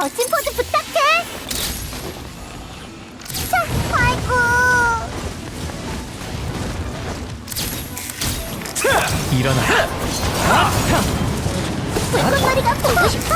멋진 포즈 부탁해. 자, 아이고. 일어나. 불꽃놀이가 보고 싶어.